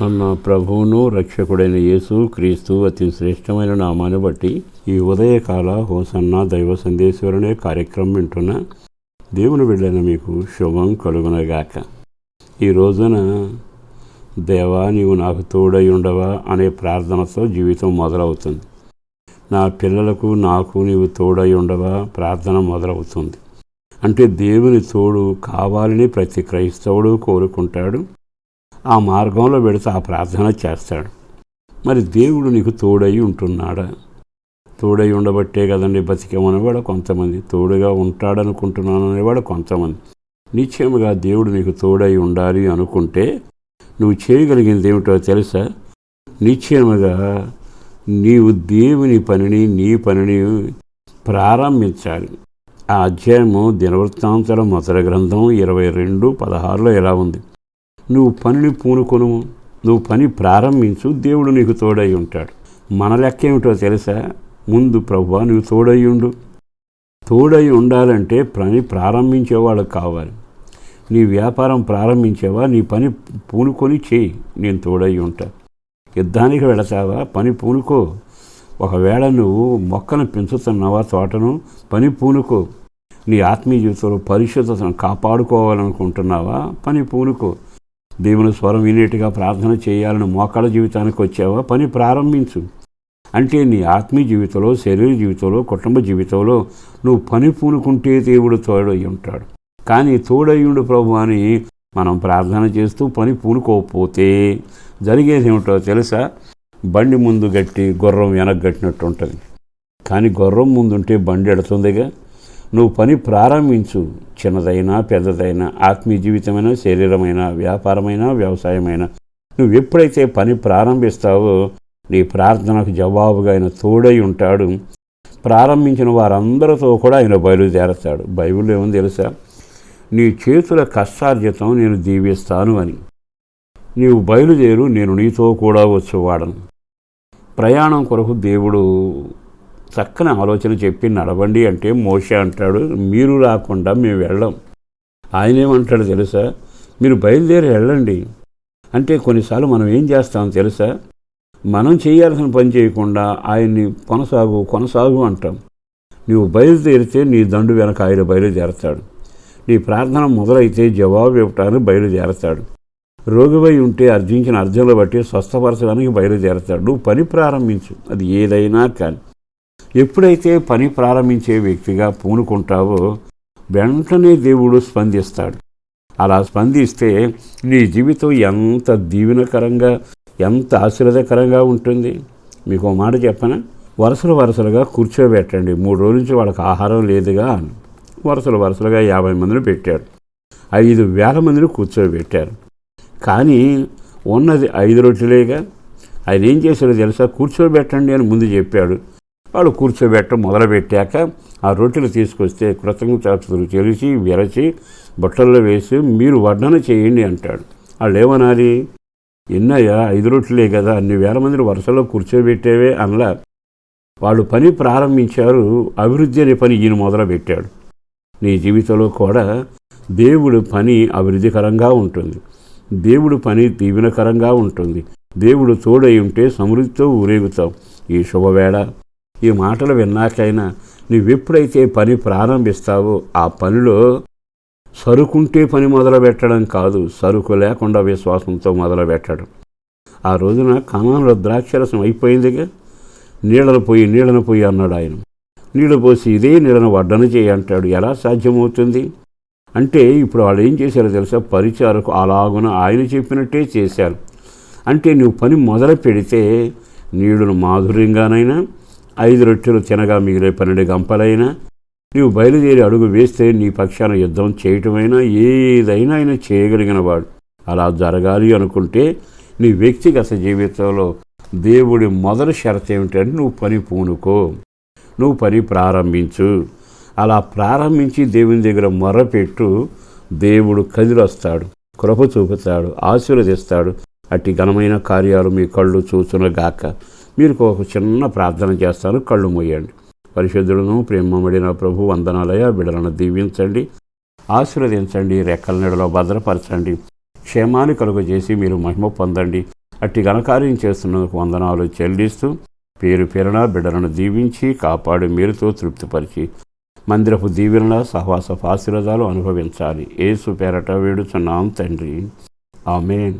మన ప్రభువును రక్షకుడైన యేసు క్రీస్తు అతి శ్రేష్టమైన నామాన్ని బట్టి ఈ ఉదయకాల హోసన్న దైవ సందేశ్వరునే కార్యక్రమం వింటున్న దేవుని వెళ్ళిన మీకు శుభం కలుగునగాక. ఈ రోజున దేవా నీవు నాకు తోడై ఉండవా అనే ప్రార్థనతో జీవితం మొదలవుతుంది. నా పిల్లలకు నాకు నీవు తోడై ఉండవా ప్రార్థన మొదలవుతుంది. అంటే దేవుని తోడు కావాలని ప్రతి క్రైస్తవుడు కోరుకుంటాడు. ఆ మార్గంలో పెడితే ఆ ప్రార్థన చేస్తాడు. మరి దేవుడు నీకు తోడై ఉంటున్నాడా? తోడై ఉండబట్టే కదండి బతికేమనేవాడు కొంతమంది. తోడుగా ఉంటాడనుకుంటున్నాను అనేవాడు కొంతమంది. నిశ్చయముగా దేవుడు నీకు తోడై ఉండాలి అనుకుంటే నువ్వు చేయగలిగింది ఏమిటో తెలుసా? నిశ్చయముగా నీవు దేవుని పనిని నీ పనిని ప్రారంభించాలి. ఆ అధ్యాయము దినవృత్తాంతర మొదటి గ్రంథం ఇరవై రెండు పదహారులో ఎలా ఉంది? నువ్వు పనిని పూనుకొను నువ్వు పని ప్రారంభించు దేవుడు నీకు తోడై ఉంటాడు. మన లెక్క ఏమిటో తెలుసా? ముందు ప్రభువా నువ్వు తోడై ఉండు. తోడై ఉండాలంటే పని ప్రారంభించేవాడు కావాలి. నీ వ్యాపారం ప్రారంభించేవా నీ పని పూనుకొని చేయి నేను తోడై ఉంటా. యుద్ధానికి వెళతావా? పని పూనుకో. ఒకవేళ నువ్వు మొక్కను పెంచుతున్నావా తోటను పని పూనుకో. నీ ఆత్మీయ జీవితంలో పరిశుద్ధతను కాపాడుకోవాలనుకుంటున్నావా? పని పూనుకో. దేవుని స్వరం వినేట్టుగా ప్రార్థన చేయాలని మోకాళ్ళ జీవితానికి వచ్చావా? పని ప్రారంభించు. అంటే నీ ఆత్మీయ జీవితంలో శరీర జీవితంలో కుటుంబ జీవితంలో నువ్వు పని పూనుకుంటే దేవుడు తోడై ఉంటాడు. కానీ తోడయ్యుండు ప్రభు అని మనం ప్రార్థన చేస్తూ పని పూనుకోకపోతే జరిగేది ఏమిటో తెలుసా? బండి ముందు గట్టి గుర్రం వెనక్కి గట్టినట్టు ఉంటుంది. కానీ గుర్రం ముందుంటే బండి ఎడుతుందిగా? నువ్వు పని ప్రారంభించు. చిన్నదైనా పెద్దదైనా ఆత్మీయ జీవితమైనా శరీరమైన వ్యాపారమైన వ్యవసాయమైన. నువ్వు ఎప్పుడైతే పని ప్రారంభిస్తావో నీ ప్రార్థనకు జవాబుగా ఆయన తోడై ఉంటాడు. ప్రారంభించిన వారందరితో కూడా ఆయన బయలుదేరతాడు. బైబిల్ ఏమో తెలుసా? నీ చేతుల కష్టార్జితం నేను దీవిస్తాను అని. నీవు బయలుదేరు నేను నీతో కూడా వచ్చేవాడను. ప్రయాణం కొరకు దేవుడు చక్కని ఆలోచన చెప్పి నడవండి అంటే మోష అంటాడు మీరు రాకుండా మేము వెళ్ళం. ఆయన ఏమంటాడు తెలుసా? మీరు బయలుదేరి వెళ్ళండి. అంటే కొన్నిసార్లు మనం ఏం చేస్తాం తెలుసా? మనం చేయాల్సిన పని చేయకుండా ఆయన్ని కొనసాగు కొనసాగు అంటాం. నీవు బయలుదేరితే నీ దండు వెనక ఆయన బయలుదేరతాడు. నీ ప్రార్థన మొదలైతే జవాబు ఇవ్వటానికి బయలుదేరతాడు. రోగివై ఉంటే అర్జించిన అర్జనలు బట్టి స్వస్థపరచడానికి బయలుదేరతాడు. నువ్వు పని ప్రారంభించు. అది ఏదైనా కానీ. ఎప్పుడైతే పని ప్రారంభించే వ్యక్తిగా పూనుకుంటావో వెంటనే దేవుడు స్పందిస్తాడు. అలా స్పందిస్తే నీ జీవితం ఎంత దీవెనకరంగా ఎంత ఆశీర్వదకరంగా ఉంటుంది? మీకు మాట చెప్పనా? వరుసలు వరుసలుగా కూర్చోబెట్టండి. మూడు రోజుల నుంచి వాళ్ళకి ఆహారం లేదుగా వరుసలు వరుసలుగా యాభై మందిని పెట్టాడు ఐదు వేల మందిని కూర్చోబెట్టారు. కానీ ఉన్నది ఐదు రొట్టెలేగా ఆయన ఏం చేశాడో తెలుసా? కూర్చోబెట్టండి అని ముందు చెప్పాడు. వాళ్ళు కూర్చోబెట్టడం మొదలుపెట్టాక ఆ రొట్టెలు తీసుకొస్తే కృతజ్ఞతలు తెలిసి విరచి బుట్టల్లో వేసి మీరు వడ్డన చేయండి అంటాడు. వాళ్ళు ఏమనాలి? ఎన్నయ్యా ఐదు రొట్టెలే కదా అన్ని వేల మందిని వరుసలో కూర్చోబెట్టేవే అనలా. వాళ్ళు పని ప్రారంభించారు అభివృద్ధి అనే పని ఈయన మొదలుపెట్టాడు. నీ జీవితంలో కూడా దేవుడు పని అభివృద్ధికరంగా ఉంటుంది. దేవుడు పని దీవెనకరంగా ఉంటుంది. దేవుడు తోడై ఉంటే సమృద్ధితో ఊరేగుతాం ఈ శుభవేళ. ఈ మాటలు విన్నాకైనా నువ్వెప్పుడైతే పని ప్రారంభిస్తావో ఆ పనిలో సరుకుంటే పని మొదలుపెట్టడం కాదు సరుకు లేకుండా విశ్వాసంతో మొదలుపెట్టడం. ఆ రోజున కణంలో ద్రాక్షరసం అయిపోయిందిగా? నీళ్ళను పోయి నీళ్ళను పోయి అన్నాడు ఆయన. నీళ్ళు పోసి ఇదే నీళ్ళను వడ్డన చేయి అంటాడు. ఎలా సాధ్యమవుతుంది? అంటే ఇప్పుడు వాళ్ళు ఏం చేశారో తెలుసా? పరిచారకు అలాగున ఆయన చెప్పినట్టే చేశారు. అంటే నువ్వు పని మొదలు పెడితే నీళ్ళను మాధుర్యంగానైనా ఐదు రొట్టెలు తినగా మిగిలే పన్నెండు గంపలైనా నీవు బయలుదేరి అడుగు వేస్తే నీ పక్షాన యుద్ధం చేయటమైనా ఏదైనా ఆయన చేయగలిగిన వాడు. అలా జరగాలి అనుకుంటే నీ వ్యక్తిగత జీవితంలో దేవుడి మొదటి షరత్ ఏమిటంటే నువ్వు పని పూనుకో నువ్వు పని ప్రారంభించు. అలా ప్రారంభించి దేవుని దగ్గర మొరపెట్టు దేవుడు కదిలొస్తాడు కృప చూపుతాడు ఆశీర్వదిస్తాడు. అట్టి ఘనమైన కార్యాలు మీ కళ్ళు చూచునగాక. మీరు ఒక చిన్న ప్రార్థన చేస్తాను కళ్ళు మూయండి. పరిశుద్ధులను ప్రేమమడిన ప్రభు వందనాలయ బిడలను దీవించండి. ఆశీర్వదించండి రెక్కల నీడలో భద్రపరచండి. క్షేమాన్ని కలుగు చేసి మీరు మహిమ పొందండి. అట్టి ఘనకార్యం చేస్తున్నందుకు వందనాలు చెల్లిస్తూ పేరు పేరున బిడ్డలను దీవించి కాపాడు మీరుతో తృప్తిపరిచి మందిరపు దీవెన సహవాస ఆశీర్వాదాలు అనుభవించాలి. ఏసు పేరట వేడుచున్నాం తండ్రి. ఆమెన్.